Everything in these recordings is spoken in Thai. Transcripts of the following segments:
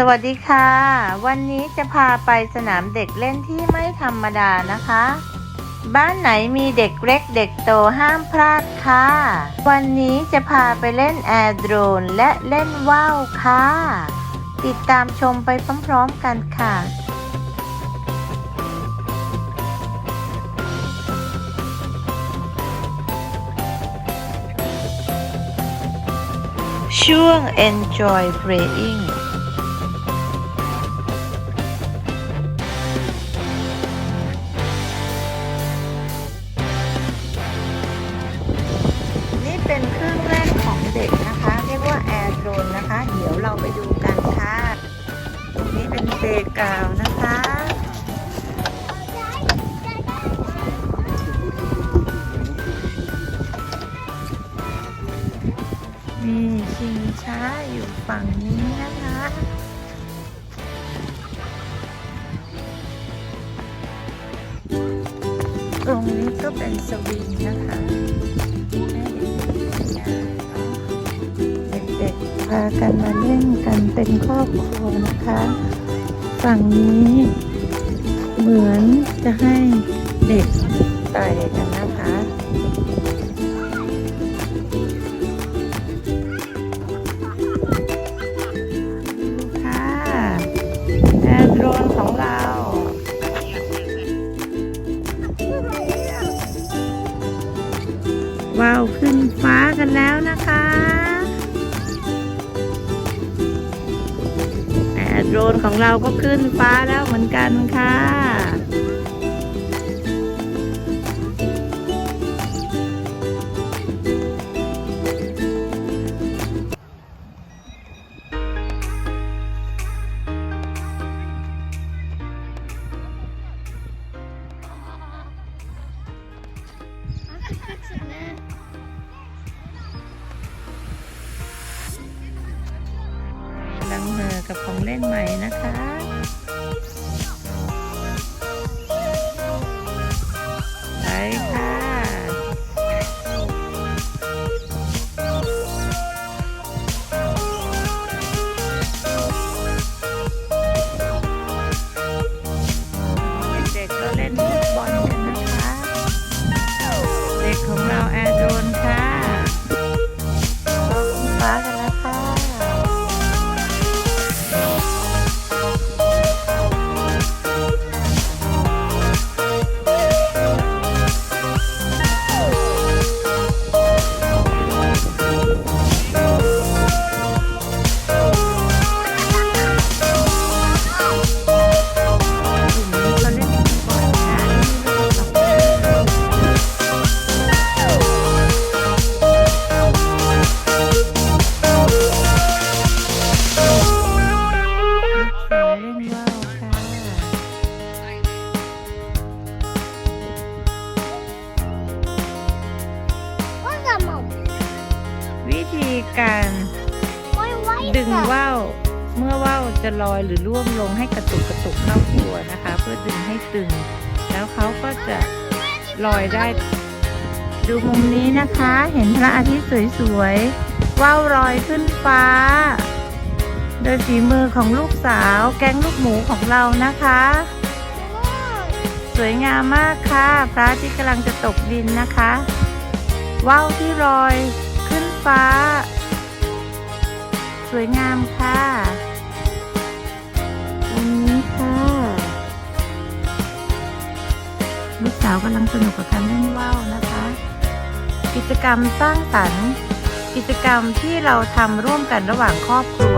สวัสดีค่ะ วันนี้จะพาไปสนามเด็กเล่นที่ไม่ธรรมดานะคะ บ้านไหนมีเด็กเล็กเด็กโตห้ามพลาดค่ะ วันนี้จะพาไปเล่นแอร์โดรนและเล่นว่าวค่ะ ติดตามชมไปพร้อมๆกันค่ะช่วง Enjoy Playing กาวนะคะมีชิงช้าอยู่ฝั่งนี้นะคะตรงนี้ก็เป็นสวิงนะคะเด็กๆพากันมาเล่นกันเป็นครอบครัวนะคะ ฝั่งนี้เหมือนจะให้เด็กไต่กันนะคะค่ะแอร์โรนของเราว้าว ขึ้นฟ้ากันแล้วนะคะ โดรนของเราก็ขึ้นฟ้าแล้วเหมือนกันค่ะ หรือร่วงลงให้กระตุกกระตุกเข้าตัวนะคะ เพื่อดึงให้ตึง แล้วเขาก็จะลอยได้ ดูมุมนี้นะคะ เห็นพระอาทิตย์สวยๆว่าวลอยขึ้นฟ้า โดยฝีมือของลูกสาว แก๊งลูกหมูของเรานะคะ สวยงามมากค่ะ พระอาทิตย์กำลังจะตกดินนะคะว่าวที่ลอยขึ้นฟ้า สวยงามค่ะาวกำลังสนุกกับการเล่นว่าวนะคะ กิจกรรมสร้างสรรค์ กิจกรรมที่เราทำร่วมกันระหว่างครอบครัว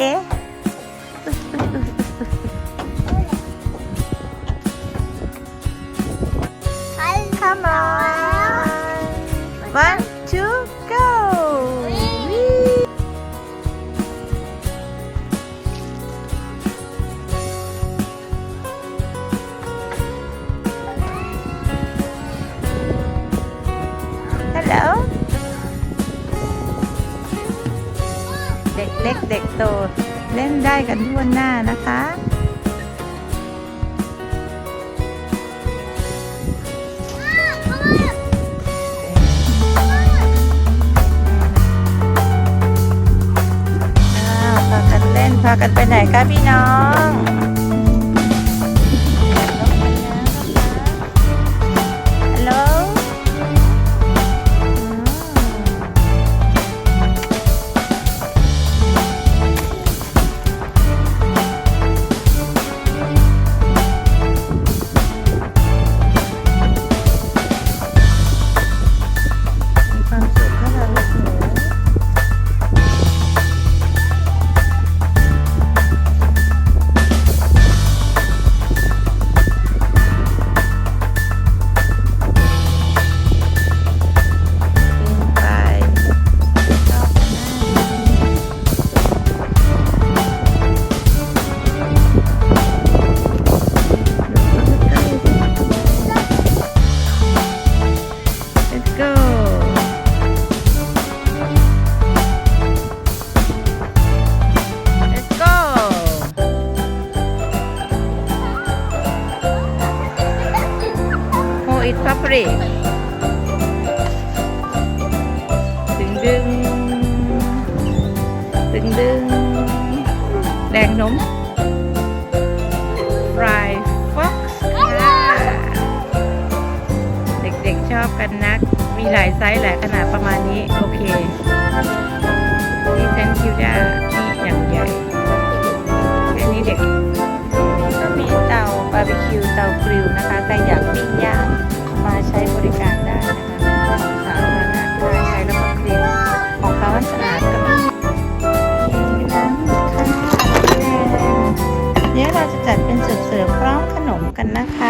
จะเอ๊ะ Come on one ทั่วหน้านะคะอ้าพากันเล่นพากันไปไหนคะพี่น้อง Who is Papri ดึงดึง ดึงดึง แดงนม Fry Fox ค่ะเด็กๆชอบกันนัก มีหลายไซส์หลายขนาดประมาณนี้ โอเคนี่เซนคิวด้านี่อย่างใหญ่ อันนี้เด็กาบาร์บีคิวเตากริลนะคะใครอยากปิ้งย่างมาใช้บริการได้นะคะของสาธารณะใช้แล้วก็คลีนของเขาสะอาดก็มีน้ำค่ะเดี๋ยวเราจะจัดเป็นจุดเสิร์ฟพร้อมขนมกันนะคะ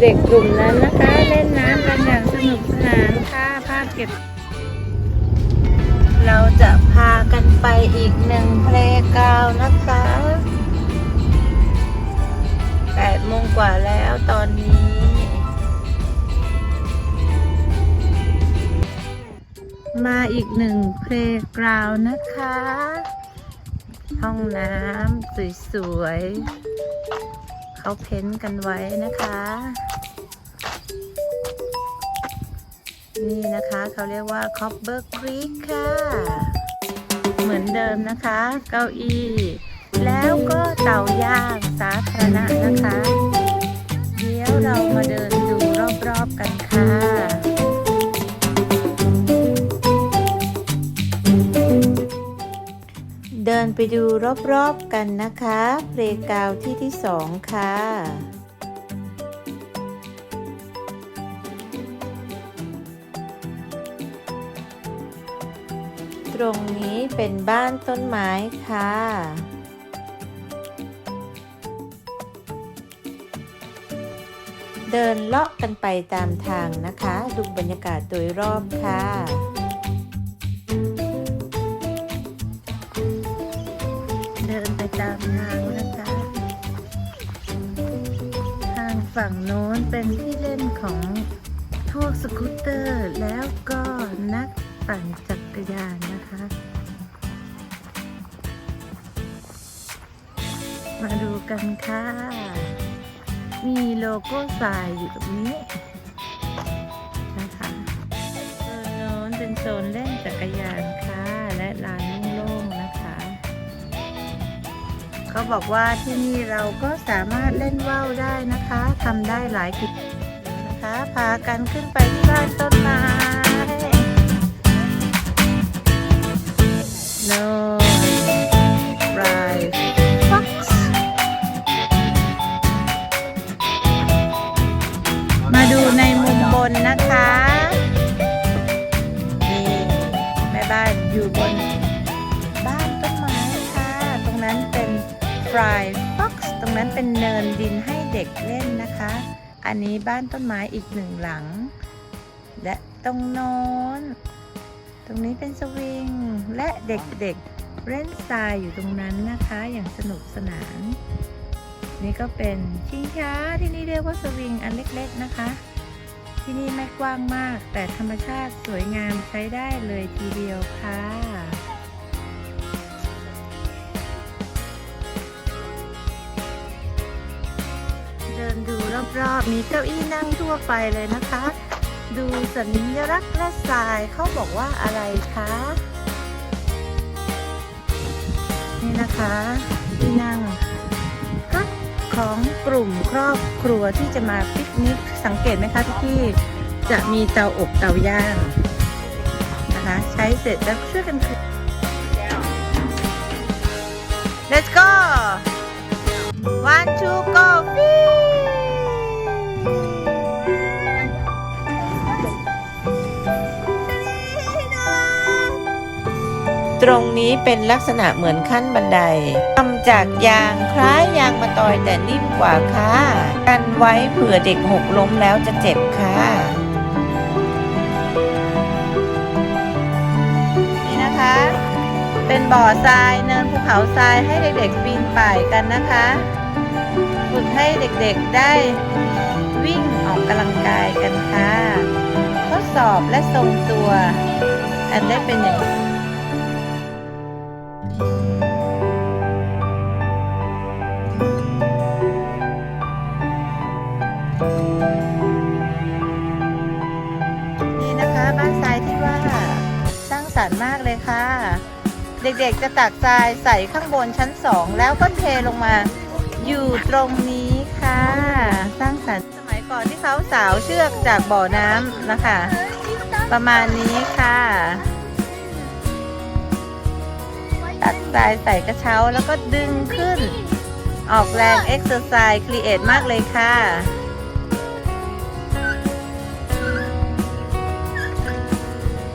เด็กกลุ่มนั้นนะคะ เล่นน้ำกันอย่างสนุกสนานค่ะภาพเก็บ เราจะพากันไปอีกหนึ่งเพลงกาวนะคะแปดโมงกว่าแล้วตอนนี้ มาอีกหนึ่งเพลงกราวนะคะ ห้องน้ำสวยๆ เขาเพ้นท์กันไว้นะคะ นี่นะคะเขาเรียกว่าคอปเบอร์กรีกค่ะ เหมือนเดิมนะคะ เก้าอี้ แล้วก็เตาย่างสาธารณะนะคะ ไปดูรอบๆกันนะคะ เพลงกาวที่ที่สองค่ะตรงนี้เป็นบ้านต้นไม้ค่ะ เดินเลาะกันไปตามทางนะคะ ดูบรรยากาศโดยรอบค่ะ ฝั่งโน้นเป็นที่เล่นของพวกสกูตเตอร์ แล้วก็นักปั่นจักรยานนะคะ มาดูกันค่ะ มีโลโก้ทรายอยู่ตรงนี้นะคะโซนโน้นเป็นโซนเล่นจักรยานค่ะ และลานโล่งๆนะคะ เขาบอกว่าที่นี่เราก็สามารถเล่นว่าวได้นะคะ ทำได้หลายกิจนะคะ พากันขึ้นไปที่บ้านต้นไม้โน่นไรฟ็อกซ์มาดูในมุมบนนะคะนี่แม่บ้านอยู่บนบ้านต้นไม้ค่ะ ตรงนั้นเป็น Fry Fox ตรงนั้นเป็นเนินดินให้เด็กเล่น อันนี้บ้านต้นไม้อีกหนึ่งหลัง และตรงโน้น ตรงนี้เป็นสวิง และเด็กๆเล่นทรายอยู่ตรงนั้นนะคะ อย่างสนุกสนาน นี่ก็เป็นชิงช้าที่นี่เรียกว่าสวิงอันเล็กๆนะคะ ที่นี่ไม่กว้างมาก แต่ธรรมชาติสวยงามใช้ได้เลยทีเดียวค่ะ รอบๆ มีเก้าอี้นั่งทั่วไปเลยนะคะ ดูสัญลักษณ์และทรายเขาบอกว่าอะไรคะ นี่นะคะที่นั่งพักของกลุ่มครอบครัวที่จะมาปิกนิกสังเกตไหมคะที่ที่จะมีเตาอบเตาย่างนะคะ ใช้เสร็จแล้วช่วยกันคืน Let's go one two go fish ตรงนี้เป็นลักษณะเหมือนขั้นบันไดทำจากยางคล้ายยางมะตอยแต่นิ่มกว่าค่ะ กันไว้เผื่อเด็กหกล้มแล้วจะเจ็บค่ะนี่นะคะ เป็นบ่อทรายเนินภูเขาทรายให้เด็กๆปีนป่ายกันนะคะฝึกให้เด็กๆได้วิ่งออกกำลังกายกันค่ะ ทดสอบและทรงตัว กันได้เป็นอย่าง มากเลยค่ะ เด็กๆจะตักทรายใส่ข้างบนชั้นสองแล้วก็เทลงมา อยู่ตรงนี้ค่ะ สร้างสรรค์สมัยก่อนที่เขาสาวเชือกจากบ่อน้ำนะคะ ประมาณนี้ค่ะ ตักทรายใส่กระเช้าแล้วก็ดึงขึ้น ออกแรงเอ็กซ์เซอร์ไซส์ครีเอทมากเลยค่ะ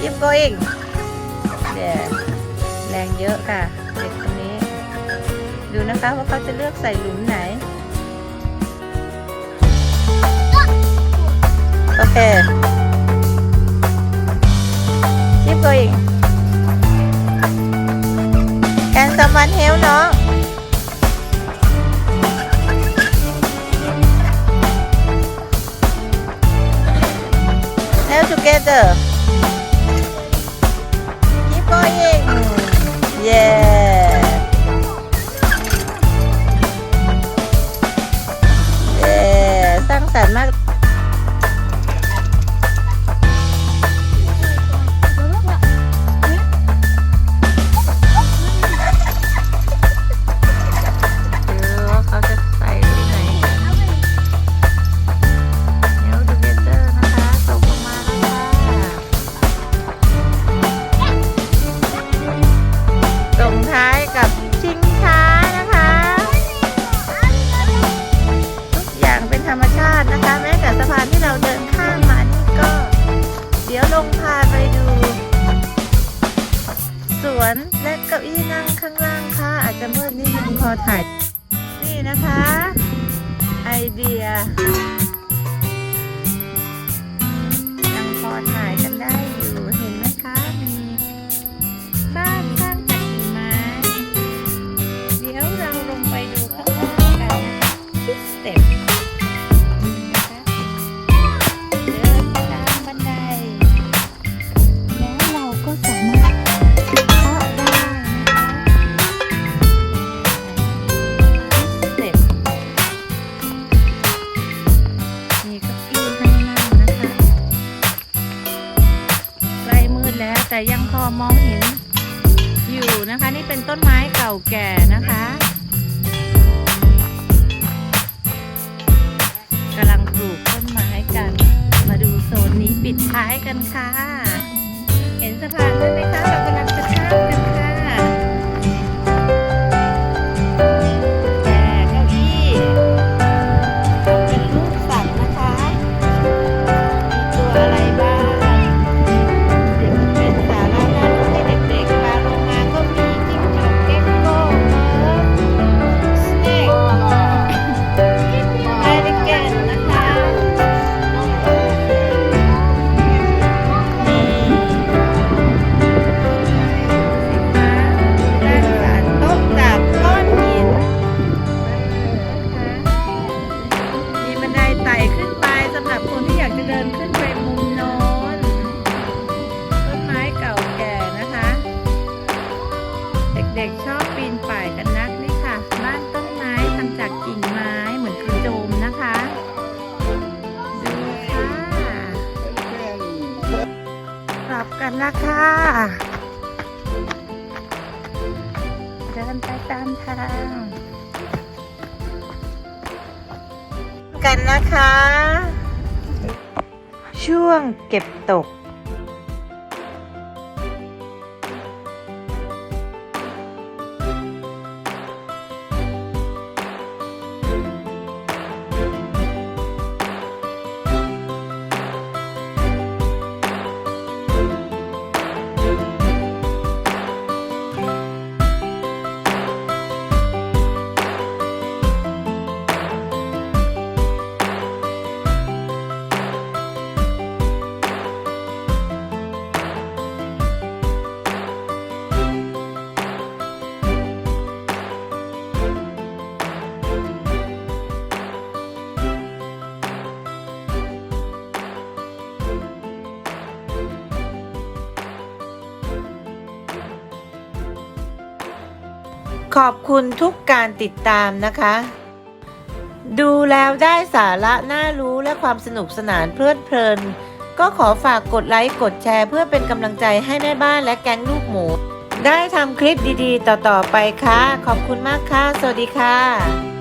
keep going เดี๋ยว แต่แรงเยอะค่ะ เด็กคนนี้ ดูนะคะว่าเขาจะเลือกใส่หลุมไหน โอเค keep going can someone help น้องเฮล้ว together ช่วงเก็บตก ขอบคุณทุกการติดตามนะคะ ดูแล้วได้สาระน่ารู้และความสนุกสนานเพลิดเพลิน ก็ขอฝากกดไลค์กดแชร์ เพื่อเป็นกำลังใจให้แม่บ้านและแก๊งลูกหมู ได้ทำคลิปดีๆ ต่อๆไปค่ะ ขอบคุณมากค่ะ สวัสดีค่ะ